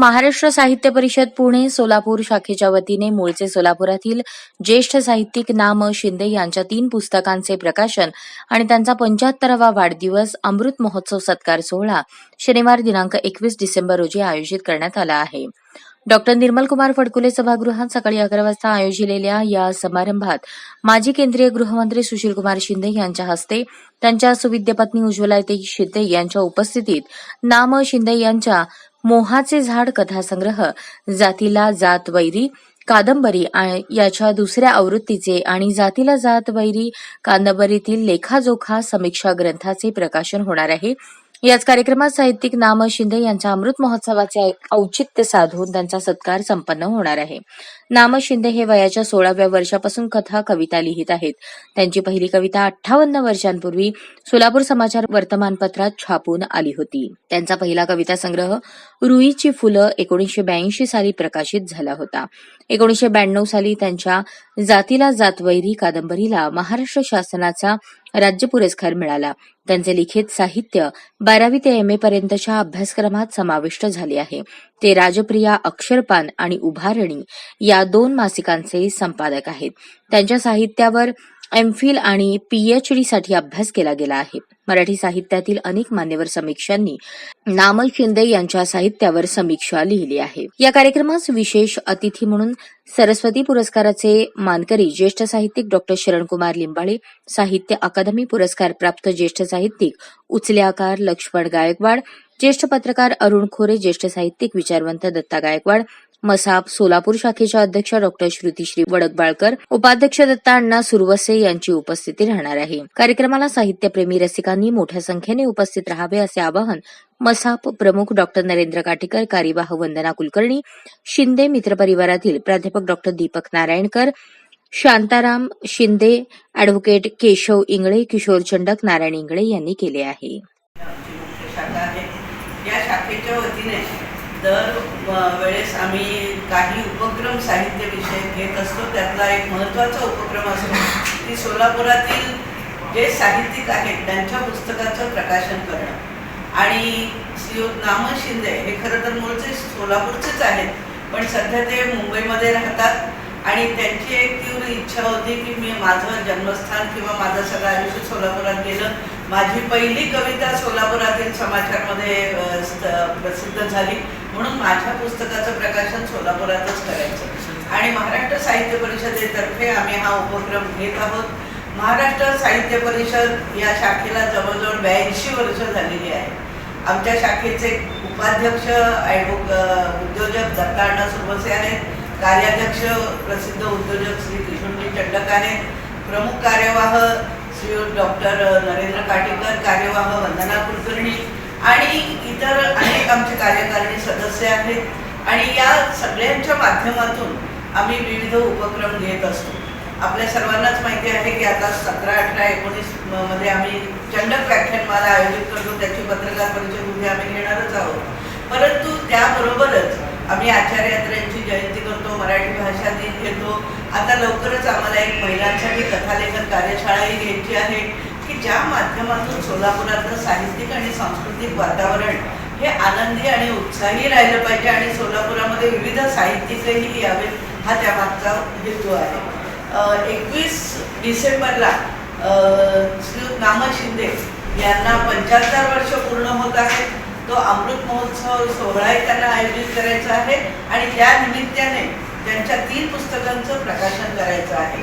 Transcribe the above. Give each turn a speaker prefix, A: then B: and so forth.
A: महाराष्ट्र साहित्य परिषद पुणे सोलापूर शाखेच्या वतीने मूळचे सोलापुरातील ज्येष्ठ साहित्यिक नाम शिंदे यांच्या तीन पुस्तकांचे प्रकाशन आणि त्यांचा पंच्याहत्तरावा वाढदिवस अमृत महोत्सव सत्कार सोहळा शनिवार दिनांक एकवीस डिसेंबर रोजी आयोजित करण्यात आला आहे. डॉक्टर निर्मल कुमार फडकुले सभागृहात सकाळी अकरा वाजता आयोजिलेल्या या समारंभात माजी केंद्रीय गृहमंत्री सुशीलकुमार शिंदे यांच्या हस्ते त्यांच्या सुविद्य पत्नी उज्ज्वलाताई शिंदे यांच्या उपस्थितीत नाम शिंदे यांच्या मोहाचे झाड कथासंग्रह जातीला जात वैरी कादंबरी याच्या दुसऱ्या आवृत्तीचे आणि जातीला जात वैरी कादंबरीतील लेखाजोखा समीक्षा ग्रंथाचे प्रकाशन होणार आहे. याच कार्यक्रमात साहित्यिक नाम शिंदे यांच्या अमृत महोत्सवाचे औचित्य साधून त्यांचा सत्कार संपन्न होणार आहे. नाम शिंदे हे वयाच्या सोळाव्या वर्षापासून कथा कविता लिहित आहेत. त्यांची पहिली कविता अठ्ठावन्न वर्षांपूर्वी सोलापूर समाचार वर्तमानपत्रात छापून आली होती. त्यांचा पहिला कविता संग्रह रुईची फुलं एकोणीसशे ब्याऐंशी साली प्रकाशित झाला होता. एकोणीसशे ब्याण्णव साली त्यांच्या जातीला जातवैरी कादंबरीला महाराष्ट्र शासनाचा राज्य पुरस्कार मिळाला. त्यांचे लिखित साहित्य बारावी ते एम ए पर्यंतच्या अभ्यासक्रमात समाविष्ट झाले आहे. ते राजप्रिया अक्षरपान आणि उभारणी या दोन मासिकांचे संपादक आहेत. त्यांच्या साहित्यावर एमफिल आणि पीएचडी साठी अभ्यास केला गेला आहे. मराठी साहित्यातील अनेक मान्यवर समीक्षांनी नामल शिंदे यांच्या साहित्यावर समीक्षा लिहिली आहे. या कार्यक्रमास विशेष अतिथी म्हणून सरस्वती पुरस्काराचे मानकरी ज्येष्ठ साहित्यिक डॉक्टर शरणकुमार लिंबाळे साहित्य अकादमी पुरस्कार प्राप्त ज्येष्ठ साहित्यिक उचल्याकार लक्ष्मण गायकवाड ज्येष्ठ पत्रकार अरुण खोरे ज्येष्ठ साहित्यिक विचारवंत दत्ता गायकवाड मसाप सोलापूर शाखेच्या अध्यक्ष डॉक्टर श्रुतीश्री वडकबाळकर उपाध्यक्ष दत्ता अण्णा सुरवसे यांची उपस्थिती राहणार आहे. कार्यक्रमाला साहित्यप्रेमी रसिकांनी मोठ्या संख्येने उपस्थित राहावे असे आवाहन मसाप प्रमुख डॉक्टर नरेंद्र काटीकर कार्यवाह वंदना कुलकर्णी शिंदे मित्र परिवारातील प्राध्यापक डॉक्टर दीपक नारायणकर शांताराम शिंदे अॅडव्होकेट केशव इंगळे किशोर चंडक नारायण इंगळे यांनी केले आहे.
B: आहे. या शाखेच्या वतीने दर वेळेस आम्ही काही उपक्रम साहित्य विषय घेत असतो त्यातला एक महत्त्वाचा उपक्रम असतो की सोलापुरातील जे साहित्यिक आहेत त्यांच्या पुस्तकाचं प्रकाशन करणं. आणि श्री नाम शिंदे हे खरं तर मूळचे सोलापूरचेच आहेत पण सध्या ते मुंबईमध्ये राहतात आणि त्यांची एक तीव्र इच्छा होती की मी माझं जन्मस्थान किंवा माझं सगळं आयुष्य सोलापुरात गेलं. माझी पहिली कविता सोलापुरातील समाचारमध्ये प्रसिद्ध झाली. म्हणून माझ्या पुस्तकाचं प्रकाशन सोलापुरातच करायचं. आणि महाराष्ट्र साहित्य परिषदेतर्फे आम्ही हा उपक्रम घेत आहोत. महाराष्ट्र साहित्य परिषद या शाखेला जवळजवळ ब्याऐंशी वर्ष झालेली आहे. आमच्या शाखेचे उपाध्यक्ष ॲडव्हो उद्योजक दत्ताअण्णा सुरवसे आहेत कार्याध्यक्ष प्रसिद्ध उद्योजक श्री किशोरजी चंडक आहेत प्रमुख कार्यवाह श्री डॉक्टर नरेंद्र काटेकर कार्यवाह वंदना कुलकर्णी आणि इतर अनेक आमचे कार्यकारिणी सदस्य आहेत. आणि या सगळ्यांच्या माध्यमातून आम्ही विविध उपक्रम घेत असतो. आपल्या सर्वांनाच माहिती आहे की आता सतरा अठरा एकोणीसमध्ये आम्ही चंडक व्याख्यानमाला आयोजित करतो. त्याची पत्रकार परिषद उद्या आम्ही घेणारच आहोत. परंतु त्याबरोबरच आम्ही आचार्यात्र्यांची जयंती करतो मराठी भाषा दिन घेतो. आता लवकरच आम्हाला एक महिलांसाठी कथालेखन कार्यशाळाही घ्यायची आहे. की ज्या माध्यमातून सोलापुरातलं साहित्यिक आणि सांस्कृतिक वातावरण हे आनंदी आणि उत्साही राहिलं पाहिजे आणि सोलापुरामध्ये विविध साहित्यिकही यावेत हा त्यामागचा हेतू आहे. एकवीस डिसेंबरला श्री नाम शिंदे यांना पंच्याहत्तर वर्ष पूर्ण होत आहे तो अमृत महोत्सव सोहळाही त्यांना आयोजित करायचा आहे आणि त्या निमित्ताने त्यांच्या तीन पुस्तकांचं प्रकाशन करायचं आहे.